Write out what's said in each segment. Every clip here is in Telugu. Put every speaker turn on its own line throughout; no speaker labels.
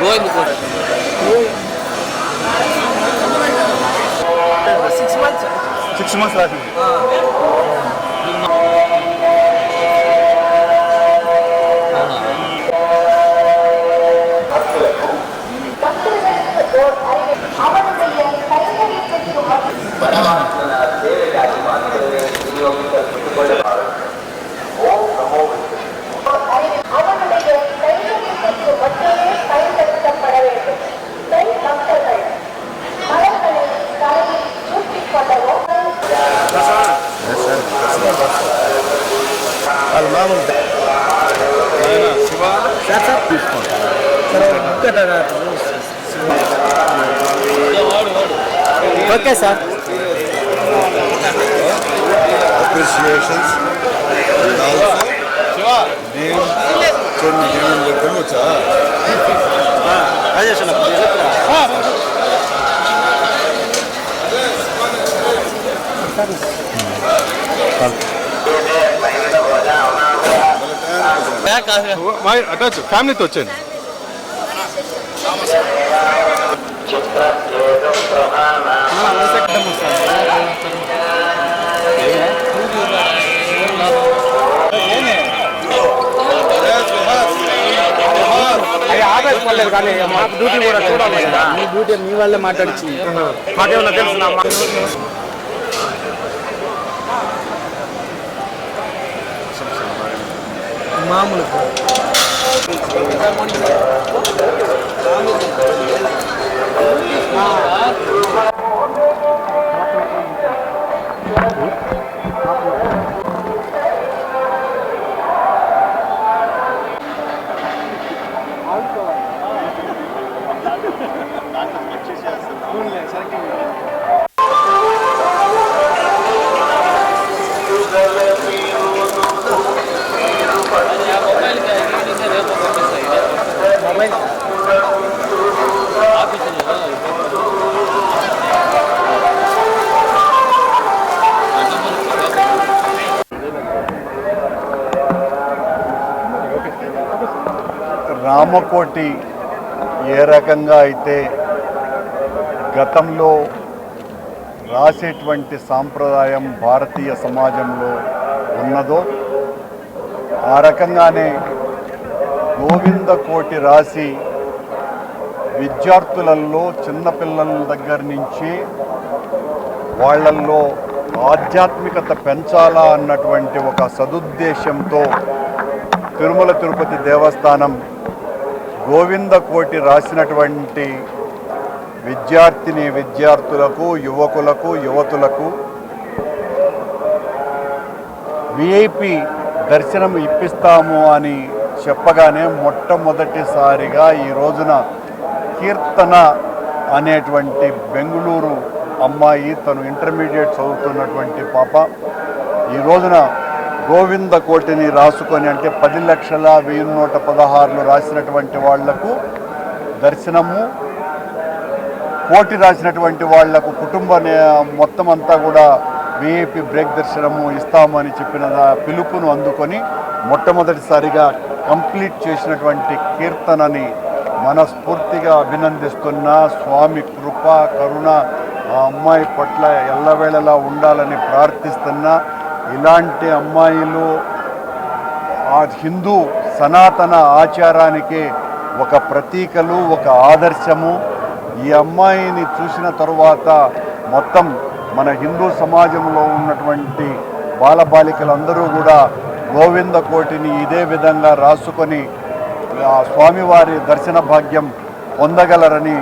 누워있는
거라. Six
months 하시는 거예요? 아버지가
이야기했다. Okay sir.
Appreciations నేను కొన్ని నేను చెప్పాను వచ్చా? అటాచ్ ఫ్యామిలీతో వచ్చాను
అది కానీ మాకు డ్యూటీ కూడా చూడాలి మీ డ్యూటీ మీ వాళ్ళే మాట్లాడించి మాకేమన్నా తెలుసు మామూలు 응?
రామకోటి ఏ రకంగా అయితే గతంలో రాసేటువంటి సాంప్రదాయం భారతీయ సమాజంలో ఉన్నదో ఆ రకంగానే గోవింద కోటి రాసి విద్యార్థులలో చిన్నపిల్లల దగ్గర నుంచి వాళ్ళల్లో ఆధ్యాత్మికత పెంచాలా అన్నటువంటి ఒక సదుద్దేశంతో తిరుమల తిరుపతి దేవస్థానం గోవింద కోటి రాసినటువంటి విద్యార్థిని విద్యార్థులకు యువకులకు యువతులకు విఐపి దర్శనం ఇప్పిస్తాము అని చెప్పగానే మొట్టమొదటిసారిగా ఈ రోజున కీర్తన అనేటువంటి బెంగుళూరు అమ్మాయి తను ఇంటర్మీడియట్ చదువుతున్నటువంటి పాప. ఈ రోజున గోవింద కోటిని రాసుకొని అంటే పది లక్షల వెయ్యి నూట పదహారులు రాసినటువంటి వాళ్ళకు దర్శనము కోటి రాసినటువంటి వాళ్ళకు కుటుంబ నే- మొత్తం అంతా కూడా విఐపి బ్రేక్ దర్శనము ఇస్తామని చెప్పిన పిలుపును అందుకొని మొట్టమొదటిసారిగా కంప్లీట్ చేసినటువంటి కీర్తనని మనస్ఫూర్తిగా అభినందిస్తున్న. స్వామి కృప కరుణ ఆ అమ్మాయి పట్ల ఎల్లవేళలా ఉండాలని ప్రార్థిస్తున్నా. ఇలాంటి అమ్మాయిలు ఆ హిందూ సనాతన ఆచారానికి ఒక ప్రతీకలు ఒక ఆదర్శము. ఈ అమ్మాయిని చూసిన తరువాత మొత్తం మన హిందూ సమాజంలో ఉన్నటువంటి బాలబాలికలందరూ కూడా గోవింద కోటిని ఇదే విధంగా రాసుకొని ఆ స్వామివారి దర్శన భాగ్యం పొందగలరని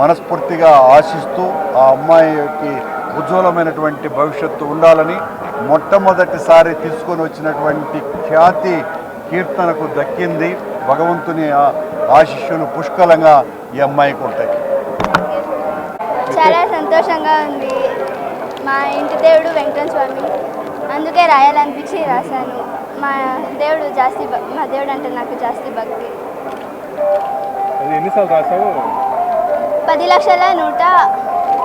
మనస్ఫూర్తిగా ఆశిస్తూ ఆ అమ్మాయికి ఉజ్వలమైనటువంటి భవిష్యత్తు ఉండాలని మొట్టమొదటిసారి తీసుకొని వచ్చినటువంటి ఖ్యాతి కీర్తనకు దక్కింది. భగవంతుని ఆ- ఆశీస్సులు పుష్కలంగా ఈ అమ్మాయికి ఉంటాయి.
చాలా సంతోషంగా ఉంది. మా ఇంటి దేవుడు వెంకటరమణ స్వామి అందుకే రాయాలనిపించి రాశాను. మా దేవుడు జాస్తి మా దేవుడు అంటే నాకు జాస్తి భక్తి. పది లక్షల నూట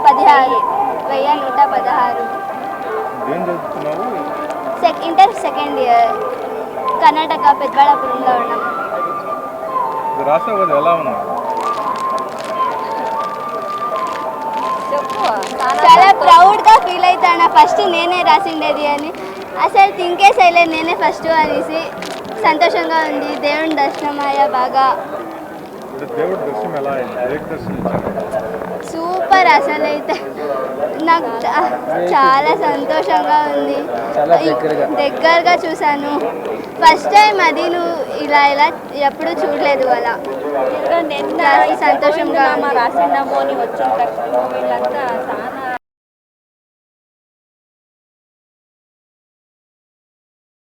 పదిహారు వెయ్యి నూట పదహారు. ఇంటర్ సెకండ్ ఇయర్ కర్ణాటక పెద్దబళ్ళాపురంలో ఉన్నాం. ఫీల్ అవుతాను? ఫస్ట్ నేనే రాసిండేది అని. అసలు థింకే సైలే నేనే ఫస్ట్ అనేసి సంతోషంగా ఉంది దేవుని దర్శనం అయ్యా బాగా
దేవుడి దర్శనం ఎలా దర్శనం
సూపర్ అసలు అయితే నాకు చాలా సంతోషంగా ఉంది. దగ్గరగా. చూశాను. ఫస్ట్ టైం అది నువ్వు ఇలా ఇలా ఎప్పుడు చూడలేదు అలా సంతోషంగా ఉంది.
రాసిందాము అని వచ్చిన వీళ్ళంతా